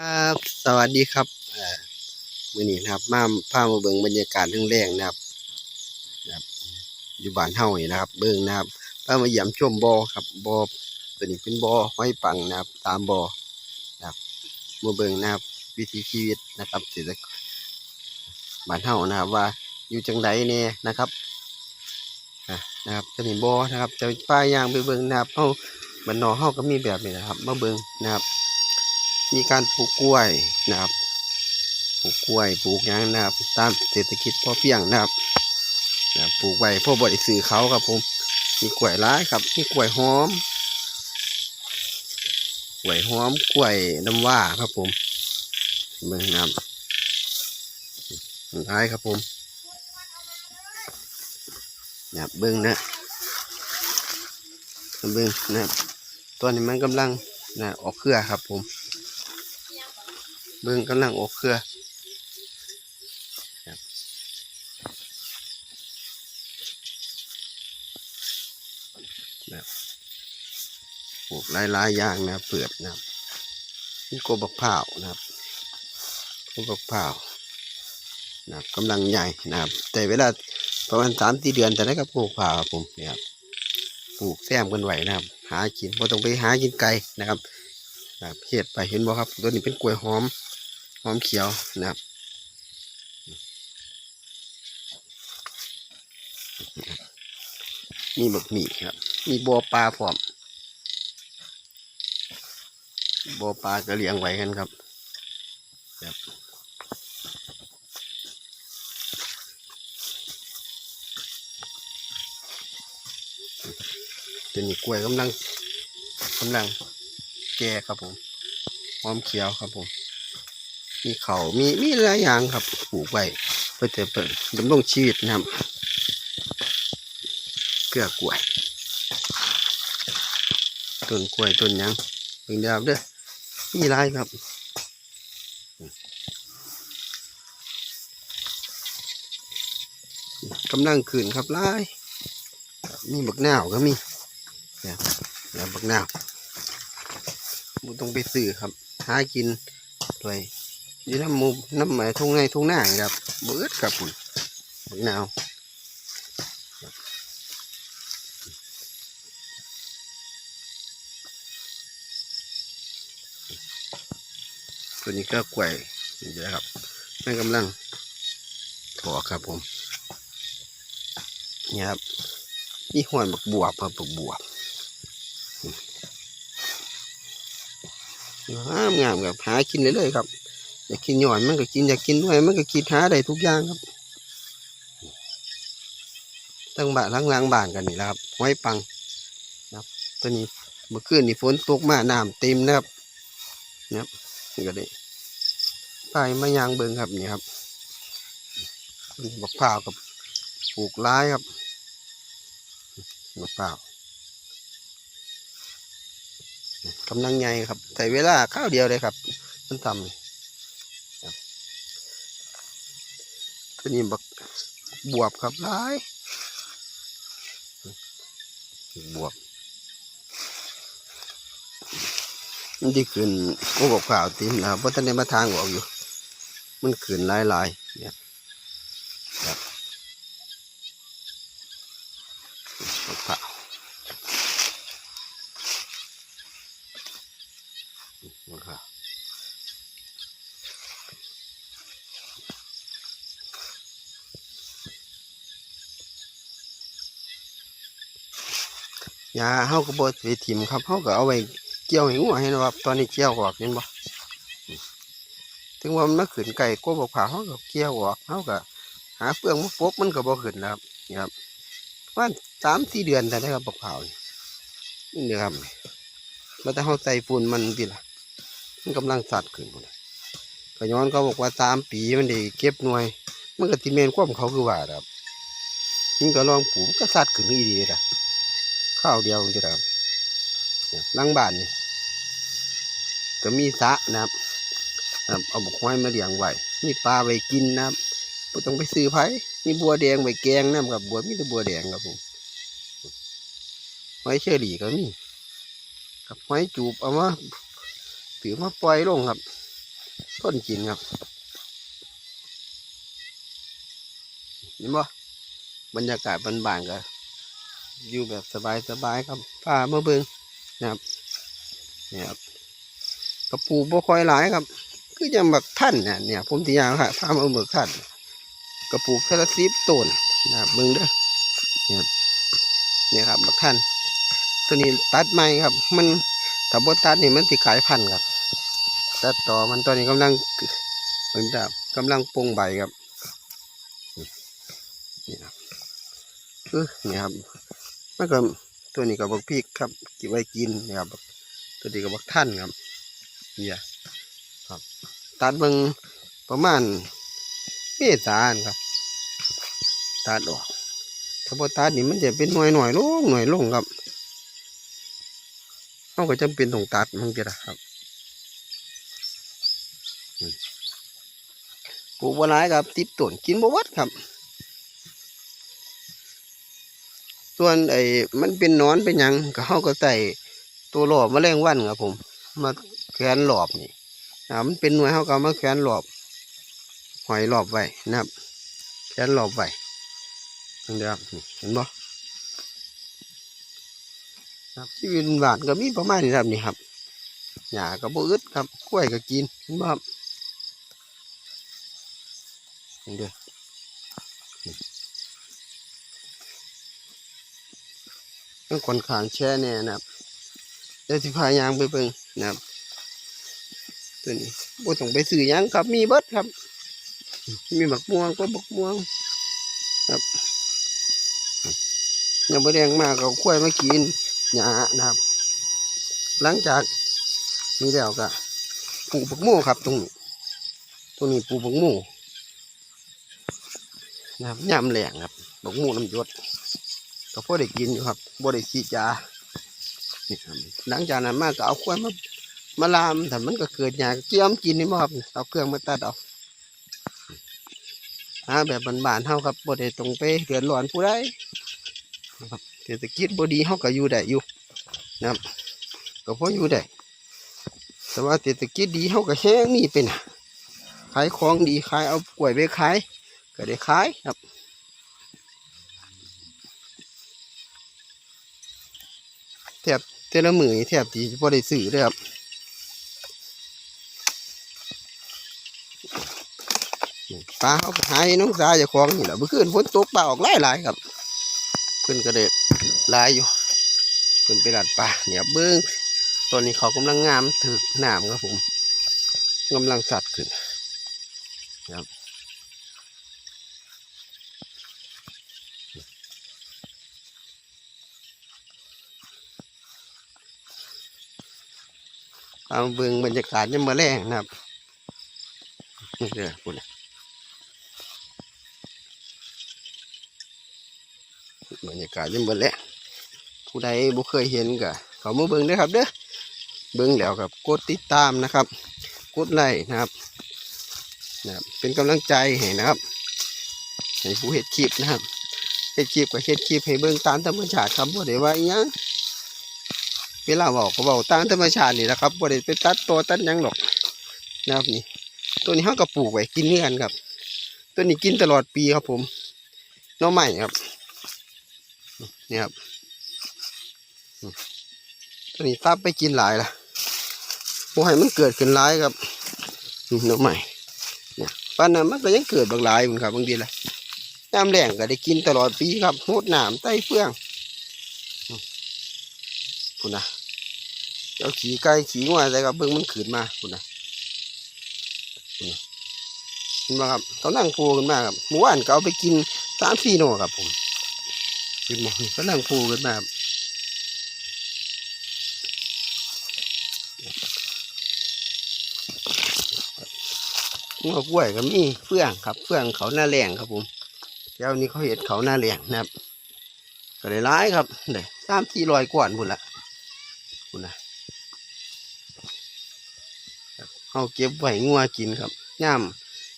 ครับสวัสดีครับเอ่อมื้อนี้นะครับมาพามาเบิ่งบรรยากาศเรื่องแรงนะครับอยู่บ้านเฮานี่นะครับ เบิ่งนะครับพามาเยี่ยมชมบ่อครับบ่อตัวนี้เป็นบ่อห้อยปังนะครับ ตามบ่อนะครับมาเบิ่งนะครับ วิถีชีวิตนะครับเศรษฐกิจบ้านเฮานะครับ ว่าอยู่จังไดแน่นะครับนะครับตัวนี้บ่อนะครับจะป้ายยางไปเบิ่งนะครับเฮาบ้านนอเฮาก็มีแบบนี้นะครับ มาเบิ่งนะครับ มีการปลูกกล้วยนะครับปลูกกล้วยปลูกยังนะครับ ตามเศรษฐกิจพอเพียงนะครับนะปลูกไว้เพ่อบริซื้อเขาครับผม มีกล้วยร้ายครับ มีกล้วยหอมกล้วยหอมกล้วยน้ำว้าครับผมเบิ่งนะครับร้ายครับผมนะครับเบิ่งนะเบิ่งนะตัวนี้มันกำลังนะออกเครือครับผม เบิ่งกำลังออกเครือครับปลูกหลายๆอย่างนะเปลือกนะครับนี่โกบักพร้าวนะครับโกบักพร้าวนะครับกำลังใหญ่นะครับ แต่เวลาประมาณสามสี่เดือนแต่ได้กับโกบักพร้าวครับผมเนี่ยครับปลูกแซมกันไหวนะครับ หากินพอต้องไปหากินไกลนะครับแบบเห็ดไปเห็นบ่ครับตัวนี้เป็นกล้วยหอม หอมเขียวนะครับมีบักหมี่ครับ มีบัวปลาพร้อมบัวปลาก็เลี้ยงไว้กันครับครับตัวนี้กล้วยกำลังกำลังแก่ครับผมหอมเขียวครับผม มีเขามีมีหลายอย่างครับปลูกไว้เพื่อจะเปิดดำรงชีวิตนะครับเกลือกล้วยต้นกล้วยต้นยังเป็นดาวเด้อมีหลายครับกำลังขึ้นครับหลายมีบักนาวก็มีเนี่ยเนี่ยบักนาวบุต้องไปซื้อครับ หากินด้วย อยู่น้ำมูน้ำหมายทุ่งในทุ่งหน้านี่ครับเบิดครับผมบักนาวตัวนี้ก็กล้วยนี่นะครับนั่นกำลังถอครับผมนี่ครับนี่หวนบักบวบครับบักบวบงามงามครับหากินเลยๆครับ อยากกินหย่อนมันก็กินอยากกินด้วยมันก็กินหาได้ทุกอย่างครับตั้งบ้านทั้งล้างบ้านกันนี่แหละครับห้อยปังนะครับตัวนี้เมื่อคืนนี่ฝนตกมาน้ำเต็มนะครับนะครับนี่ก็ได้ไปมายางเบิงครับนี่ครับบักพร้าวกับปลูกร้ายครับบักพร้าวกำลังใหญ่ครับใส่เวลาข้าวเดียวเลยครับมันทำ ตัวนี้บักบวบครับร้ายบวบมันที่ขึ้นโอ้บอกข่าวติมนะครับเพราะท่านได้มาทางบอกอยู่ มันขึ้นหลายลายๆเนี่ยครับบักข่าวบักข่าว ยาเฮาก็บ่ไปถิ่มครับเฮาก็เอาไว้เกี่ยวให้งัวให้นะครับ ตอนนี้เกี่ยวออกเห็นบ่ถึงว่ามันมาขึ้นไก่ก็บอกผาเฮาก็เกี่ยวออกเฮาก็หาเฟืองมาปบมันก็บ่ขึ้นนะครับนี่ครับประมาสามสี่เดือนแต่ได้ครับบักเผานี่นี่ต้อครับแล้วแต่เฮาใส่ฝุ่นมันติล่ะมันกำลังสัดขึ้นพุ่นน่ะก็ย้อนเขาบอกว่าสามปีมันได้เก็บหน่วยมันก็สิแม่นความเขาคือว่าครับมันก็ลองปลูกมันก็สัดขึ้นอีดีเลยล่ะ ข้าวเดียวนี่ครับเนี่ยหลังบ้านนี่ก็มีสะนะครับเอาบุกห้อยมาเลี้ยงไว้มีปลาไว้กินนะครับบ่ต้องไปซื้อไผ่มีบัวแดงไว้แกงนะครับบัวมีแต่บัวแดงครับผมหอยเชอรี่ก็มีกับหอยจูบเอามาถือมาปล่อยลงครับ ต้นกินครับเห็นบ่บรรยากาศบานๆก็ อยู่แบบสบายๆครับพามาเบิงนะครับเนี่ยครับกระปูบ่ค่อยหลายครับ คือยังบักท่านเนี่ยเนี่ย ผมที่ยางค่ะพามาเบิ่งท่านกระปูแค่ละสิบต้นนะครับเบิงเด้อเนี่ยครับเนี่ยครับบักท่าน ตัวนี้ตัดใหม่ครับ มันถ้าบ่ตัดนี่มันสิกายพันธุ์ครับตัดต่อมันตอนนี้กำลังเหมือนจะกำลังปรุงใบครับนี่ครับเออนี่ครับ มันก็ตัวนี้ก็บักพริกครับก็บไว้กินนี่ครับตัวนี้ก็บักท่านครับเนี่ยครับตัดเบิ่งประมาณเมษาครับตัดออกถ้าบ่ตัดนี่มันจะเป็นหน่วยหน่อยลงหน่อยลงครับเราก็จำเป็นต้องตัดมันก็ได้ครับปลูกบัวลายครับ ติดต้นกินบัวัดครับ ส่วนไอ้มันเป็นนอนเป็นหยังก็เขาก็ใส่ตัวหลอบแมลงวันครับผม มาแขวนหลอบนี่อ่ามันเป็นหน่วยเขาก็มาแขวนหลอบหอยหลอบไว้นะครับแขวนหลอบไว้เดียวนี่เห็นบ่ครับที่วินหวานก็มีประมาณนี้ครับนี่ครับหญ้าก็บ่อึดครับกล้วยก็กินเห็นบ่ครับนี่เด้ อนี่ต้องคนขางแช่แน่นะครับเดี๋ยวสิพายางไปเบิ่งนะครับ ตัวนี้บ่ต้องไปซื้อยังครับ มีเบิดครับ มีบักม่วงก็บักม่วงครับยังบ่แดงมากก็เอาข้วยมากินหญ้านะครับ หลังจากนี้แล้วก็ปลูกบักม่วงครับ ตรงนี้ตรงนี้ปลูกบักม่วงนะครับยำแหลงครับดอกมูน้ำยศ ก็พอได้กินอยู่ครับบ่ได้ขี้จาหลังจากนั้นมาก็เอาควายมามาลามแต่มันก็เกิดหยาเกี่ยมกินนี่บ่ครับเอาเครื่องมาตัดเอาหาแบบบานๆเฮาครับบ่ได้ตรงไปเดือดร้อนผู้ใดนะครับเศรษฐกิจบ่ดีเฮาก็อยู่ได้อยู่นะครับก็พออยู่ได้แต่ว่าเศรษฐกิจดีเฮาก็แห้งนี่เป็นขายของดีขายเอากล้วยไปขายก็ได้ขายครับ แทบแต่ละมือนี่แทบที่พอได้ซื้อเลยครับปลาเขาหายน้องสาวเจะคลองนี่แหละเมื่อคืนฝนตกปลาออกหลายหลายๆครับเพิ่นก็ได้หลายอยู่เพิ่นไปหลัดปลาเนี่ยเบิ้องตอนนี้เขากำลังงามถึกหน้ำครับผมกำลังสัตว์ขึ้นครับ เอาเบิ่งบรรยากาศยามมื้อแรงนะครับนี่เด้อพุ่นน่ะบรรยากาศยามมื้อแรงผู้ใดบ่เคยเห็นก็เขามาเบิ่งเด้อครับเด้อเบิ่งแล้วกับกดติดตามนะครับ กดไลค์นะครับนะครับ เป็นกำลังใจให้นะครับให้ผู้เฮ็ดคลิปนะครับเฮ็ดคลิปก็เฮ็ดคลิปให้เบิ่งตามธรรมชาติครับบ่ได้ว่าอิหยัง เวลาบอกก็บอกตามธรรมชาตินี่แหละครับบ่ได้ไปตัดตัวตัดยังหรอกนะครับนี่ ตัวนี้เขาก็ปลูกไว้กินเนื้อนครับ ตัวนี้กินตลอดปีครับผมน้องใหม่ครับนี่ครับตัวนี้ตับไปกินหลายละโอ้ให้มันเกิดขึ้นหลายครับน้องใหม่เนี่ยปันนั้นมันก็ยังเกิดบางหลายเหมือนครับบางทีละน้ำแรงก็ได้กินตลอดปีครับโหดหนามใต้เฟือง คุณนะเอาขี่ไก่ขี่งัวอะไรครับเบิ่งมันขืนมาคุณนะคุณนะเห็นไหมครับเขานั่งพูกันมาครับหมู่บ้านเอาไปกินสามสี่โนครับผมกินหมองก็นั่งพูกันมาครับงัวกล้วยก็มีเฟื่องครับ เฟื่องเขาหน้าแรงครับผมแถวนี้เขาเห็นเขาหน้าแรงนะครับก็ได้ร้ายครับเด้สามสี่ร้อยกว่าพุ่นละ คุณนะเขาเก็บไว้งัวกินครับย่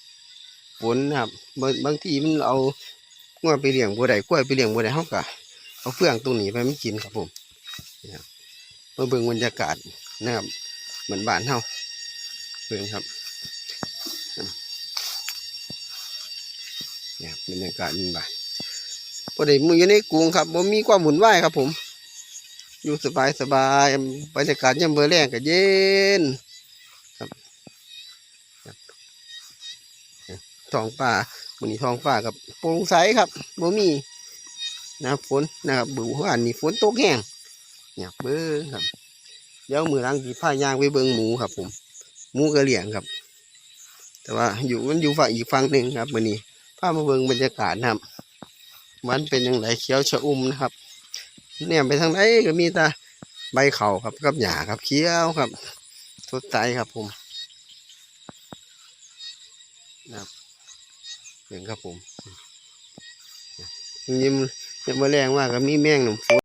ำฝนครับบางบางทีมันเอางัวไปเลี้ยงบัวใดกล้วยไปเลี้ยงบัวใดเขากะเอาเฟื่องตรงนี้ไปมันกินครับผมนะครัมาเบิ่งบรรยากาศนะครับเหมือนบ้านเฮาเบิ่งครับเนี่ยบรรยากาศมันบ้านพอดีมืออยู่ในกรุงครับผมมีความหมุนไหวครับผม อยู่สบายสบายบรรยากาศยามเบอแรงก็เย็นครับท้องฟ้ามื้อนี้ท้องฟ้ากับโปร่งใสครับบ่มีนะฝนนะครับบิ่งว่าอันนี้ฝนตกแห้งเนี่ยเบิ่งครับเดี๋ยวมือหลังสิพายางไปเบิ่งหมูครับ ผมหมูกระเหลี่ยงครับ แต่ว่าอยู่มันอยู่ฝั่งอีกฝั่งหนึ่งครับมื้อนี้พามาเบิ่งบรรยากาศนะครับมันเป็นยังไงเขียวชะอุ่มนะครับ เนี่ยไปทางไหนก็มีแต่ใบเข่าครับกับหญ้าครับเขียวครับสดใสครับผมนะครับเห็นครับผมยิ้มยิ้มมาแรงมาก็มีแมงหนุ่มฝน